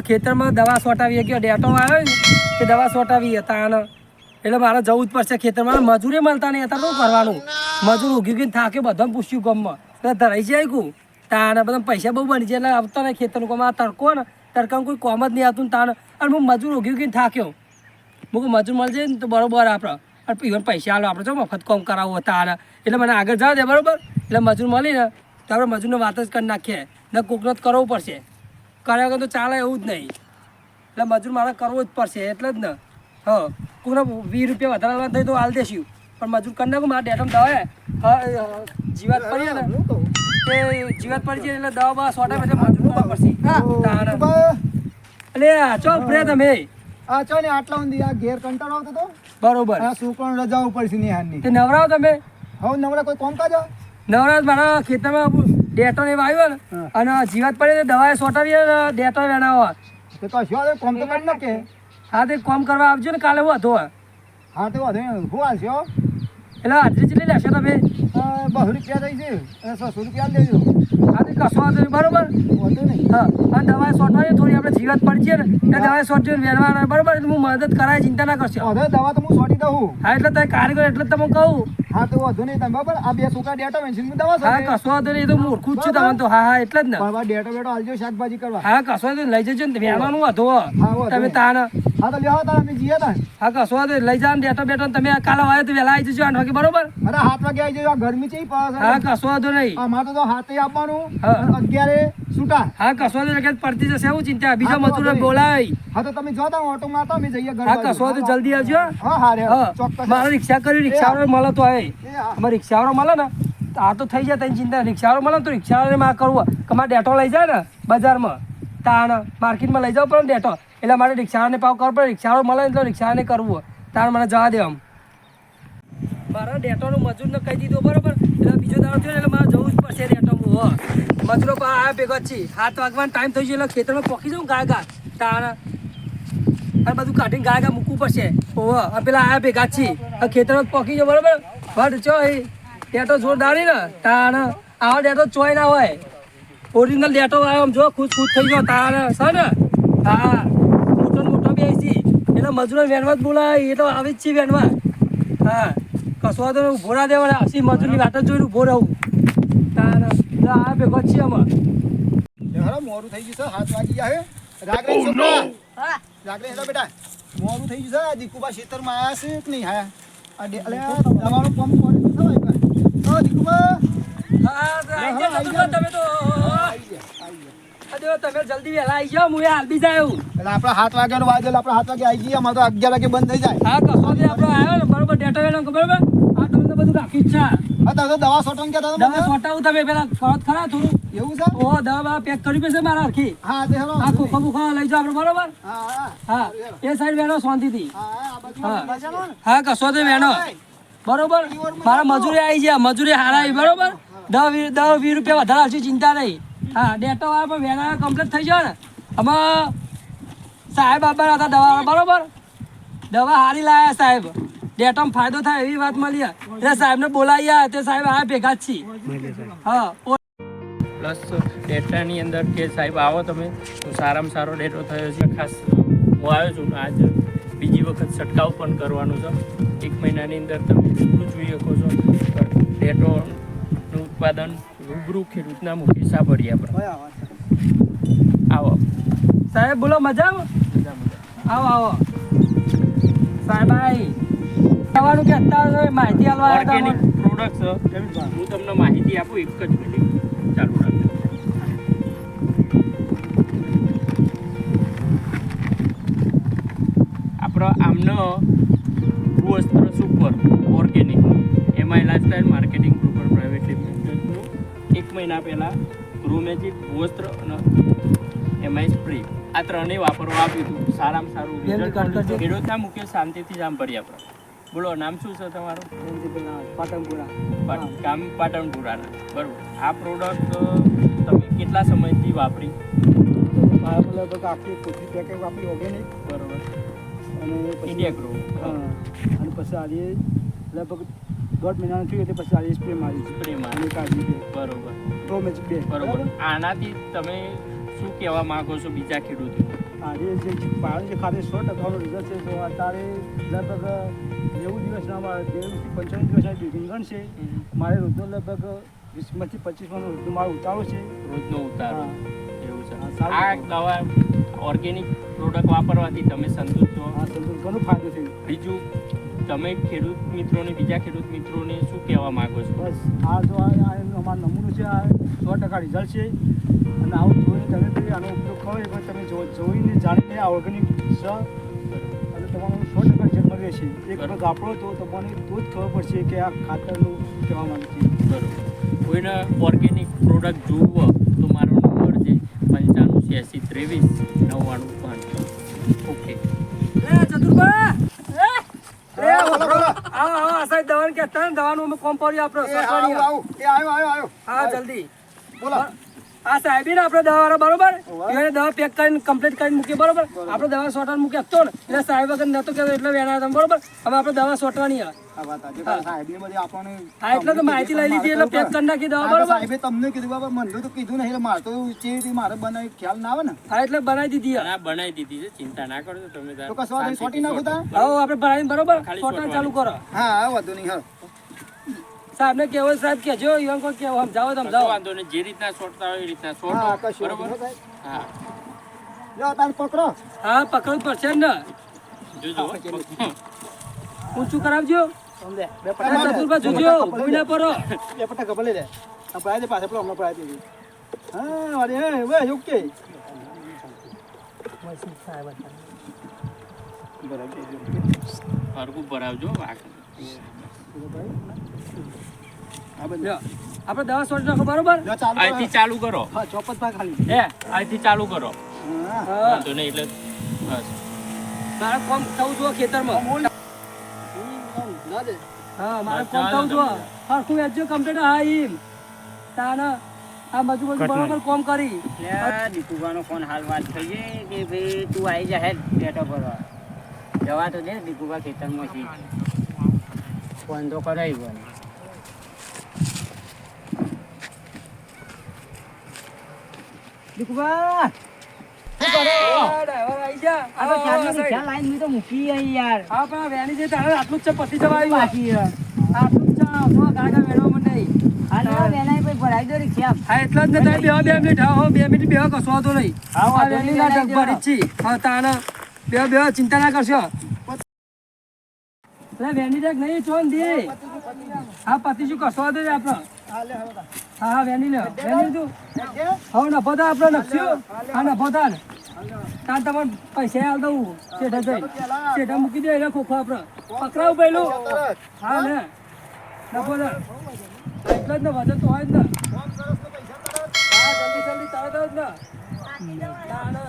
ખેતરમાં દવા સોટાવી ગયો ડેટો આવ્યો ને એ દવા સોટાવી હતા આને. એટલે મારે જવું જ પડશે ખેતરમાં. મજૂરી મળતા નહીં, અત્યારે શું કરવાનું? મજૂર ઉગી ઉગીને થાક્યો, બધાને પૂછ્યું ગમમાં. એટલે ધરાઈ જાય કું? તાને બધા પૈસા બહુ બની જાય, એટલે આવતા નહીં ખેતરનું કોમ આ તડકો ને, તડકામાં કોઈ કોમ જ નહીં આવતું તાને અને હું મજૂર ઉગી ઉગીને થાક્યો. મૂકું મજૂર મળી જાય ને તો બરોબર આપણે અને પીવન પૈસા આલો આપણે જો મફત કોમ કરાવવું હતા આને. એટલે મને આગળ જવા દે, બરાબર? એટલે મજૂર મળીને તો આપણે મજૂરને વાત જ કરી નાખીએ. ને કોકનો જ કરવું પડશે. કર્યા વગર તો ચાલે એવું જ નહીં. એટલે મજૂર મારે કરવું જ પડશે એટલે જ ને. હા કોકને વીસ રૂપિયા વધારે થાય તો હાલ દેશું. પણ મજૂર કરી નાખું મારા ડેટમ દવા જીવાત પડી ને. તે જીવાત પડી જાય એટલે દવા બવા સોટા પછી મજૂર કરવા પડશે. એટલે ચો ફ્રે તમે? આ ચો ને આટલા ઊંધી આ ઘેર કંટાળો આવતો તો? બરોબર. આ છોકરાને રજા ઉપર છે નિહાળની. તે નવરાવ તમે? હવે નવરા કોઈ કોમ કાજો? નવરાત મારા ખેતરમાં ડેટો ને આવ્યો ને અને જીવાત પડે તો દવાએ સોટાવી અને ડેટો વેણા તો તો શું કોમ તો કરી નાખે. હા તે કોમ કરવા આવજો ને કાલે હું હતો હા તો વાંધો હું આવશો એટલે હાજરી ચેટલી લેશો તમે? બસો રૂપિયા દઈ દે છસો રૂપિયા દેજો. હા તે કશો વાંધો નહીં બરોબર? વાંધો નહીં. હા. અને દવા સોટવાની થોડી આપણે જીવત પડી છે ને એ દવા સોટી વેરવાના બરોબર? એટલે હું મદદ કરાય ચિંતા ના કરશો. હવે દવા તો હું સોટી દઉં. હા એટલે તમે કારીગર એટલે જ તમને કહું. હા તો વાંધો નહીં તમે બરાબર? આ બે સુકા ડેટા વેચી દવા હા કશો વાંધો નહીં તો હું ઓળખું જ છું તમને તો. હા હા એટલે જ ને. બરાબર ડેટા બેટો આલજો શાકભાજી કરવા. હા કશો વાંધો લઈ જજો ને વેરવાનું વાંધો. તમે. તાને હા તો લેવા તાર અમે જીયા તા હા કશો વાંધો લઈ ને ડેટો બેટો તમે કાલે આવ્યો તો વેલા આવી જજો આઠ વાગે બરોબર? અરે હાથ વાગે આવી જાય ગરમી છે. હા કશો વાંધો નહીં. અમારે તો હાથે આપવાનું. અગિયારે છૂટા. હા કશો વાંધો નહીં, પડતી જશે એવું ચિંતા. બીજો મજૂર બોલાય. હા તો તમે જો તા ઓટો મારતા અમે જઈએ ઘર હા. કશો વાંધો જલ્દી આવજો. હા હા રે ચોક્કસ. મારે રિક્ષા કરી રિક્ષાવાળો મળે તો આય. એ રિક્ષા વાળો મળે ને આ તો થઈ જાય તને ચિંતા. રિક્ષાવાળો મળે તો રિક્ષા રિક્ષાવાળાને માં કરવું. કે મારે ડેટો લઈ જાય ને બજારમાં. તાણ માર્કેટમાં લઈ જાવ પડે ને ડેટો. એટલે મારે રિક્ષાવાળાને પાવ કરવો પડે. રિક્ષાવાળો મળે ને તો રિક્ષાવાળાને કરવું. તાણ મને જવા દે આમ. મારા મજૂર મજૂરને કહી દીધું બરોબર? એટલે બીજો દાડો થયો એટલે મારે જવું પડશે ડેટો હો મજૂરો પા આ ભેગો છી હાથ વાગવાનો ટાઈમ થઈ ગયો એટલે ખેતરમાં પોકી જાઉં ગાય ગા. તાણ આ બધું કાઢીને ગાય ગા મૂકવું પડશે. ઓહો આ પેલા આયા ભેગા છી આ ખેતરમાં પોકી જાઉં બરોબર? બટ ચો એ ડેટો જોરદારી ને. તાણ આવા ડેટો ચોય ના હોય. ઓરિજિનલ ડેટો આવ્યો આમ જો ખુશ ખુશ થઈ ગયો તાણ સર ને? હા. મોટો મોટો બે છે એટલે મજૂરો વેનમાં જ બોલાય. એ તો આવી જ છે વેનમાં હા. કસવા તો ઊભો ના દેવાના હસી મજૂરની વાટ જ જોઈને ઊભો રહું. આ ભેગો છીએ મોરું થઈ ગયું છે હાથ વાગી ગયા રાગ રે છોકરા રાગ બેટા મોરું થઈ ગયું છે દીકુબા ખેતરમાં આયા છે નહીં આયા આ ડે- અલે દવાનો પંપ તમે તો આવી ગયા આવી ગયા તમે જલ્દી વહેલા આવી જાઓ હું હાલ બી જાય એટલે આપણા હાથ વાગ્યાનો વાજેલ આપણા હાથ વાગે આવી ગયા અમારે તો અગિયાર વાગે બંધ થઈ જાય હા નહીં આવ્યો ને બરોબર ડેટા વેણો બરોબર આ તમને બધું રાખી જ છે. તમે તો દવા દવા તમે પેલા ફરત ખરા થોડું? એવું છે? ઓહો દવા બવા પેક કરી પડશે મારા હરખી. હા તે હેલો. આ લઈ જાઓ આપણે બરોબર? હા એ સાઈડ વેણો શાંતિથી. હા કશો નહીં વેણો બરોબર? મારા મજૂરી આવી ગયા મજૂરી હારા આવી બરોબર દસ વીસ દસ વીસ રૂપિયા વધારે આવશે ચિંતા નહીં. હા ડેટો વાળા પણ વેના કમ્પ્લીટ થઈ જાય ને. આમાં સાહેબ આપવાના હતા દવા બરોબર? દવા હારી લાયા સાહેબ. ડેટોમાં ફાયદો થાય એવી વાત મળી એટલે સાહેબને બોલાવ્યા તે સાહેબ આ ભેગા જ છીએ હા પ્લસ ડેટાની અંદર કે સાહેબ આવો તમે તો સારામાં સારો ડેટો થયો છે. ખાસ હું આવ્યો છું આજ બીજી વખત છંટકાવ પણ કરવાનો છે. એક મહિનાની અંદર તમે જેટલું જોઈ શકો છો. ડેટોનું ઉત્પાદન રૂબરૂ ખેડૂતના મુખી સાંભળીએ આપણે આવો સાહેબ બોલો મજા મજા આવો આવો. સાહેબ આઈ કહેવાનું કે અત્યારે માહિતી આલવા ઓર્ગેનિક અમને. પ્રોડક્ટ્સ હું તમને માહિતી આપું એક જ મિનિટ. ચાલુ રાખજો. આપણો આમનો ભૂવસ્ત્ર super organic MI lifestyle marketing ગ્રુપર private લિમિટેડનું એક મહિના પહેલાં ગૃહમેજિક ભૂવસ્ત્ર અને એમઆઈ સ્પ્રે આ ત્રણેય વાપરવા આપ્યું હતું. સારામાં સારું રિઝલ્ટ ખેડૂતના મુખ્ય શાંતિથી ભરી આપણે. બોલો નામ શું છે તમારું? પાટણપુરા. પાટ- ગામ પાટણપુરાના બરોબર. આ પ્રોડક્ટ તમે કેટલા સમયથી વાપરી? મારા લગભગ આખી કોથળી પેકેટ વાપરી ઓર્ગેનિક બરોબર. અને ઇન્ડિયા ગ્રો હા. અને પછી આજે લગભગ દોઢ મહિનાનું થયું એટલે પછી આજે સ્પ્રે મારી સ્પ્રે અને કાઢી છે. બરોબર. પ્રોમેચ બે બરોબર. આનાથી તમે શું કહેવા માંગો છો બીજા ખેડૂતો આજે જે પાણી જે ખાતે સો ટકાનો રિઝલ્ટ છે. તો અત્યારે લગભગ નેવું દિવસના મારે નેવુંથી પંચાવન દિવસના બિગિંગ છે. મારે રોજનો લગભગ વીસમાંથી પચીસમાં રોજનો મારો ઉતારો છે. રોજનો ઉતારો. એવું છે. હા, આ દવા ઓર્ગેનિક પ્રોડક્ટ વાપરવાથી તમે સંતુષ્ટ છો આ સંતુષ્ટ. ઘણો ફાયદો છે બીજું તમે ખેડૂત મિત્રોને બીજા ખેડૂત મિત્રોને શું કહેવા માંગો છો? બસ આ જો આ અમારો નમૂનું છે આ સો ટકા રિઝલ્ટ છે. અને આવું જોઈને તમે બી આનો ઉપયોગ કરો એ પણ તમે જો જોઈને જાણીને આ ઓર્ગેનિક છે અને તમારું સો ટકા રિઝલ્ટ મળે છે. એક. વખત આપણો તો તમને તો જ ખબર પડશે કે આ ખાતરનું કહેવા માંગે છે. બરોબર. કોઈને ઓર્ગેનિક પ્રોડક્ટ જોવો તો મારો નંબર છે પંચાણું છ્યાસી ત્રેવીસ નવ્વાણું પાંચ ઓકે ચતુરભા એ હા, બોલો, બોલો. આવો આવો આ સાહેબ દવાનું કહેતા દવાનું અમે કોમ પડ્યું આપણે આવ્યો હા જલ્દી. બોલો. આ સાહેબી ને આપણે દવા વાળા બરોબર? એને દવા પેક કરીને કમ્પ્લીટ કરીને મૂકીએ બરોબર? આપણે દવા સોટાને મૂકી આપતો ને એટલે સાહેબ વગર નતો કહેતો એટલે વેના તમે બરોબર? હવે આપણે દવા સોટવાની છે આ વાત આજે પણ સાહેબે બધી આપણને હા એટલે તો માહિતી લઈ લીધી એટલે પેક કરી નાખી દવા બરોબર? સાહેબે તમને કીધું બાબા મને તો કીધું નહીં મારે તો મારે બનાવી ખ્યાલ ના આવે ને? હા એટલે બનાવી દીધી છે. બનાવી દીધી છે ચિંતા ના કરજો તમે તો કશો વાંધો નહીં, શાંતિથી સોટી નાખો તા. સોટો. આપણે બનાવીને બરોબર? ચાલુ કરો. હા વધુ નહીં હા. સાહેબ ને કેવો સાહેબ? કેજો ઈવન કો કેવો સમજાવો સમજાવો વાંધો નહીં. જે રીતના છોડતા હોય એ રીતના હા કશું બરોબર? હા લો તાન પકડો. હા પકડવું પડશે ને. જોજો. ઊંચું કરાવજો. સમજે બે પટા ચતુરભા જોજો પટ્ટા ના પરો બે પટા કપડ લઈ લે. આ પડાય દે પાછળ પેલો હમણાં પડાય દે. હા વાડી હે વે ઓકે. હરકું સાહેબ બરાબર હા ભરાવજો લ્યો, આપણે દવા સોટી નાખો બરોબર. અહીંથી ચાલુ કરો. હા ચોપટ ભાગ ખાલી. હે અહીંથી ચાલુ કરો. હા. હા. વાંધો નહીં એટલે બસ. મારે કોમ થવું જોઈએ ખેતરમાં. ના હા મારે કોમ થવું જોઈએ હરખું વેચજો કમ્પ્લીટ હા ઈમ. તાના આ બાજુ બાજુ બરોબર કોમ કરી. દીકુબાનો ફોન હાલ વાત થઈ છે કે ભાઈ તું આવી જા હેડ બેઠો ભરવા જવા તો દે દીપુભા ખેતરમાં છે ફોન તો કરાવી બોલ દીકુબા આ ડ્રાઈવર આઈ જા આ તો આવો, આવો, ચાલની સાઈડ. રિક્ષા લાઈન મેં તો મૂકી અહીં યાર હા પણ આ વેની છે તારે આટલું જ છે પતિ જવા આવ્યું બાકી છે. આટલું જ છે આપણો ગાડા વેણો મને નહીં હાલ ના વેલાય ભાઈ ભરાઈ દો રિક્ષા હા એટલે જ ને તમે બેહો બે બે ચિંતા ના કરશો એટલે વેની ડગ નહીં ચોન દે. હા, પતિ કસો દે આપણો. હા લે હા વેની લે. વેની તું હવે નફો થાય આપણે નફસ્યો હા, નફો થાય. ને તાર તમને પૈસા આલ દઉં શેઠે જઈ. શેઠે મૂકી દે એટલે ખોખો આપણે. પકડાવું પેલું હા ને નફો થાય એટલે જ ને વજન તો હોય જ ને. ને હા, જલ્દી જલ્દી તરત જ ને. તાને